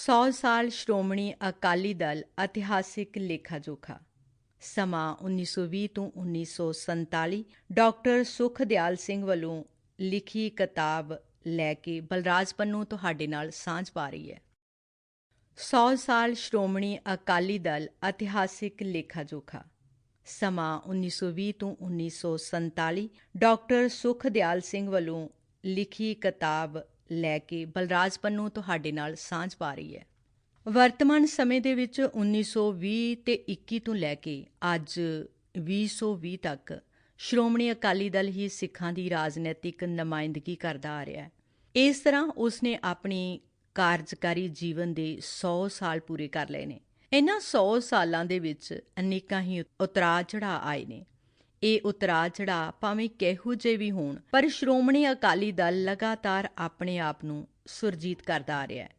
100 ਸਾਲ ਸ਼੍ਰੋਮਣੀ ਅਕਾਲੀ ਦਲ ਇਤਿਹਾਸਿਕ ਲੇਖਾ ਜੋਖਾ। ਸਮਾਂ 1920 ਤੋਂ 1947 ਡਾਕਟਰ ਸੁਖਦਿਆਲ ਸਿੰਘ ਵੱਲੋਂ ਲਿਖੀ ਕਿਤਾਬ ਲੈ ਕੇ ਬਲਰਾਜ ਪੰਨੂ ਤੁਹਾਡੇ ਨਾਲ ਸਾਂਝ ਪਾ ਰਹੀ ਹੈ। 100 ਸਾਲ ਸ਼੍ਰੋਮਣੀ ਅਕਾਲੀ ਦਲ ਇਤਿਹਾਸਿਕ ਲੇਖਾ ਜੋਖਾ। ਸਮਾਂ 1920 ਤੋਂ 1947 ਡਾਕਟਰ ਸੁਖਦਿਆਲ ਸਿੰਘ ਵੱਲੋਂ ਲਿਖੀ ਕਿਤਾਬ ਲੈ ਕੇ ਬਲਰਾਜ ਪੰਨੂ ਤੁਹਾਡੇ ਨਾਲ ਸਾਂਝ ਪਾ ਰਹੀ ਹੈ। ਵਰਤਮਾਨ ਸਮੇਂ ਦੇ ਵਿੱਚ 1920 ਤੇ 21 ਤੋਂ ਲੈ ਕੇ ਅੱਜ 2020 ਤੱਕ ਸ਼੍ਰੋਮਣੀ ਅਕਾਲੀ ਦਲ ਹੀ ਸਿੱਖਾਂ ਦੀ ਰਾਜਨੀਤਿਕ ਨੁਮਾਇੰਦਗੀ ਕਰਦਾ ਆ ਰਿਹਾ ਹੈ। ਇਸ ਤਰ੍ਹਾਂ ਉਸਨੇ ਆਪਣੀ ਕਾਰਜਕਾਰੀ ਜੀਵਨ ਦੇ 100 ਸਾਲ ਪੂਰੇ ਕਰ ਲਏ ਨੇ। ਇਹਨਾਂ 100 ਸਾਲਾਂ ਦੇ ਵਿੱਚ ਅਨੇਕਾਂ ਹੀ ਉਤਰਾਅ ਚੜਾ ਆਏ ਨੇ। ਇਹ ਉਤਰਾ ਚੜਾ ਭਾਵੇਂ ਕਿਹੋ ਜਿਹੇ ਵੀ ਹੋਣ, ਪਰ ਸ਼੍ਰੋਮਣੀ ਅਕਾਲੀ ਦਲ ਲਗਾਤਾਰ ਆਪਣੇ ਆਪ ਨੂੰ ਸੁਰਜੀਤ ਕਰਦਾ ਆ ਰਿਹਾ ਹੈ।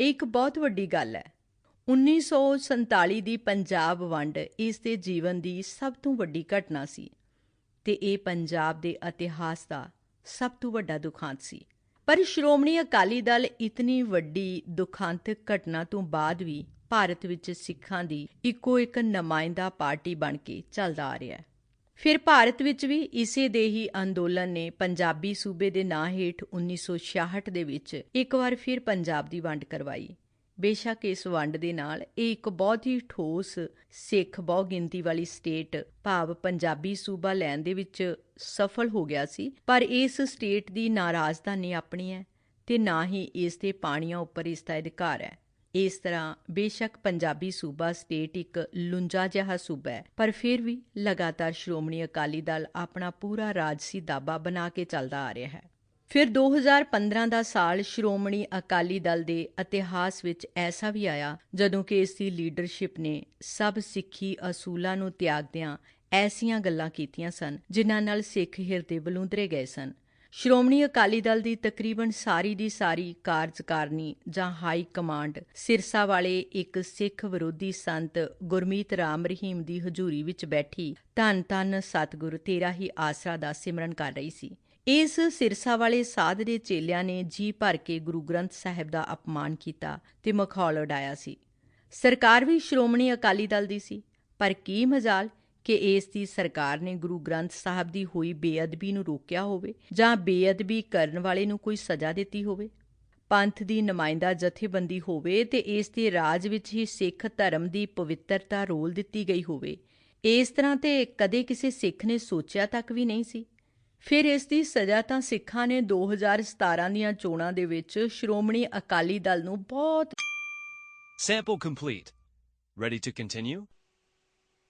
ਇਹ ਇੱਕ ਬਹੁਤ ਵੱਡੀ ਗੱਲ ਹੈ। 1947 ਦੀ ਪੰਜਾਬ ਵੰਡ ਇਸ ਦੇ ਜੀਵਨ ਦੀ ਸਭ ਤੋਂ ਵੱਡੀ ਘਟਨਾ ਸੀ ਤੇ ਇਹ ਪੰਜਾਬ ਦੇ ਇਤਿਹਾਸ ਦਾ ਸਭ ਤੋਂ ਵੱਡਾ ਦੁਖਾਂਤ ਸੀ। ਪਰ ਸ਼੍ਰੋਮਣੀ ਅਕਾਲੀ ਦਲ ਇਤਨੀ ਵੱਡੀ ਦੁਖਾਂਤਕ ਘਟਨਾ ਤੋਂ ਬਾਅਦ ਵੀ ਭਾਰਤ ਵਿੱਚ ਸਿੱਖਾਂ ਦੀ ਇੱਕੋ ਇੱਕ ਨੁਮਾਇੰਦਾ ਪਾਰਟੀ ਬਣ ਕੇ ਚੱਲਦਾ ਆ ਰਿਹਾ ਹੈ। ਫਿਰ ਭਾਰਤ ਵਿੱਚ ਵੀ ਇਸੇ ਦੇ ਹੀ ਅੰਦੋਲਨ ਨੇ ਪੰਜਾਬੀ ਸੂਬੇ ਦੇ ਨਾਂ ਹੇਠ 1966 ਦੇ ਵਿੱਚ ਇੱਕ ਵਾਰ ਫਿਰ ਪੰਜਾਬ ਦੀ ਵੰਡ ਕਰਵਾਈ। ਬੇਸ਼ੱਕ ਇਸ ਵੰਡ ਦੇ ਨਾਲ ਇਹ ਇੱਕ ਬਹੁਤ ਹੀ ਠੋਸ, ਸਿੱਖ ਬਹੁ ਗਿਣਤੀ ਵਾਲੀ ਸਟੇਟ ਭਾਵ ਪੰਜਾਬੀ ਸੂਬਾ ਲੈਣ ਦੇ ਵਿੱਚ ਸਫਲ ਹੋ ਗਿਆ ਸੀ, ਪਰ ਇਸ ਸਟੇਟ ਦੀ ਨਾ ਰਾਜਧਾਨੀ ਆਪਣੀ ਹੈ ਤੇ ਨਾ ਹੀ ਇਸ ਦੇ ਪਾਣੀਆਂ ਉੱਪਰ ਇਸ ਦਾ ਅਧਿਕਾਰ ਹੈ। ਇਸ ਤਰ੍ਹਾਂ ਬੇਸ਼ੱਕ ਪੰਜਾਬੀ ਸੂਬਾ ਸਟੇਟ ਇੱਕ ਲੁੰਜਾ ਜਿਹਾ ਸੂਬਾ ਹੈ, ਪਰ ਫਿਰ ਵੀ ਲਗਾਤਾਰ ਸ਼੍ਰੋਮਣੀ ਅਕਾਲੀ ਦਲ ਆਪਣਾ ਪੂਰਾ ਰਾਜਸੀ ਦਾਬਾ ਬਣਾ ਕੇ ਚੱਲਦਾ ਆ ਰਿਹਾ ਹੈ। ਫਿਰ 2015 ਦਾ ਸਾਲ ਸ਼੍ਰੋਮਣੀ ਅਕਾਲੀ ਦਲ ਦੇ ਇਤਿਹਾਸ ਵਿੱਚ ਐਸਾ ਵੀ ਆਇਆ, ਜਦੋਂ ਕਿ ਇਸ ਦੀ ਲੀਡਰਸ਼ਿਪ ਨੇ ਸਭ ਸਿੱਖੀ ਅਸੂਲਾਂ ਨੂੰ ਤਿਆਗਦਿਆਂ ਐਸੀਆਂ ਗੱਲਾਂ ਕੀਤੀਆਂ ਸਨ, ਜਿਨ੍ਹਾਂ ਨਾਲ ਸਿੱਖ ਹਿਰਦੇ ਬਲੂੰਦਰੇ ਗਏ ਸਨ। ਸ਼੍ਰੋਮਣੀ ਅਕਾਲੀ ਦਲ ਦੀ ਤਕਰੀਬਨ ਸਾਰੀ ਦੀ ਸਾਰੀ ਕਾਰਜਕਾਰਨੀ ਜਾਂ ਹਾਈ ਕਮਾਂਡ ਸਿਰਸਾ ਵਾਲੇ ਇੱਕ ਸਿੱਖ ਵਿਰੋਧੀ ਸੰਤ ਗੁਰਮੀਤ ਰਾਮ ਰਹੀਮ ਦੀ ਹਜ਼ੂਰੀ ਵਿੱਚ ਬੈਠੀ ਧੰਨ ਧੰਨ ਸਤਿਗੁਰ ਤੇਰਾ ਹੀ ਆਸਰਾ ਦਾ ਸਿਮਰਨ ਕਰ ਰਹੀ ਸੀ। ਇਸ ਸਿਰਸਾ ਵਾਲੇ ਸਾਧ ਦੇ ਚੇਲਿਆਂ ਨੇ ਜੀ ਭਰ ਕੇ ਗੁਰੂ ਗ੍ਰੰਥ ਸਾਹਿਬ ਦਾ ਅਪਮਾਨ ਕੀਤਾ ਤੇ ਮਖੌਲ ਉਡਾਇਆ ਸੀ। ਸਰਕਾਰ ਵੀ ਸ਼੍ਰੋਮਣੀ ਅਕਾਲੀ ਦਲ ਦੀ ਸੀ, ਪਰ ਕੀ ਮਜ਼ਾਲ ਕਿ ਇਸ ਦੀ ਸਰਕਾਰ ਨੇ ਗੁਰੂ ਗ੍ਰੰਥ ਸਾਹਿਬ ਦੀ ਹੋਈ ਬੇਅਦਬੀ ਨੂੰ ਰੋਕਿਆ ਹੋਵੇ ਜਾਂ ਬੇਅਦਬੀ ਕਰਨ ਵਾਲੇ ਨੂੰ ਕੋਈ ਸਜ਼ਾ ਦਿੱਤੀ ਹੋਵੇ ਪੰਥ ਦੀ ਨੁਮਾਇੰਦਾ ਜਥੇਬੰਦੀ ਹੋਵੇ ਤੇ ਇਸ ਦੇ ਰਾਜ ਵਿੱਚ ਹੀ ਸਿੱਖ ਧਰਮ ਦੀ ਪਵਿੱਤਰਤਾ ਰੋਲ ਦਿੱਤੀ ਗਈ ਹੋਵੇ ਇਸ ਤਰ੍ਹਾਂ ਤੇ ਕਦੇ ਕਿਸੇ ਸਿੱਖ ਨੇ ਸੋਚਿਆ ਤੱਕ ਵੀ ਨਹੀਂ ਸੀ ਫਿਰ ਇਸ ਦੀ ਸਜ਼ਾ ਤਾਂ ਸਿੱਖਾਂ ਨੇ 2017 ਦੀਆਂ ਚੋਣਾਂ ਦੇ ਵਿੱਚ ਸ਼੍ਰੋਮਣੀ ਅਕਾਲੀ ਦਲ ਨੂੰ ਬਹੁਤ Sample complete. Ready to continue?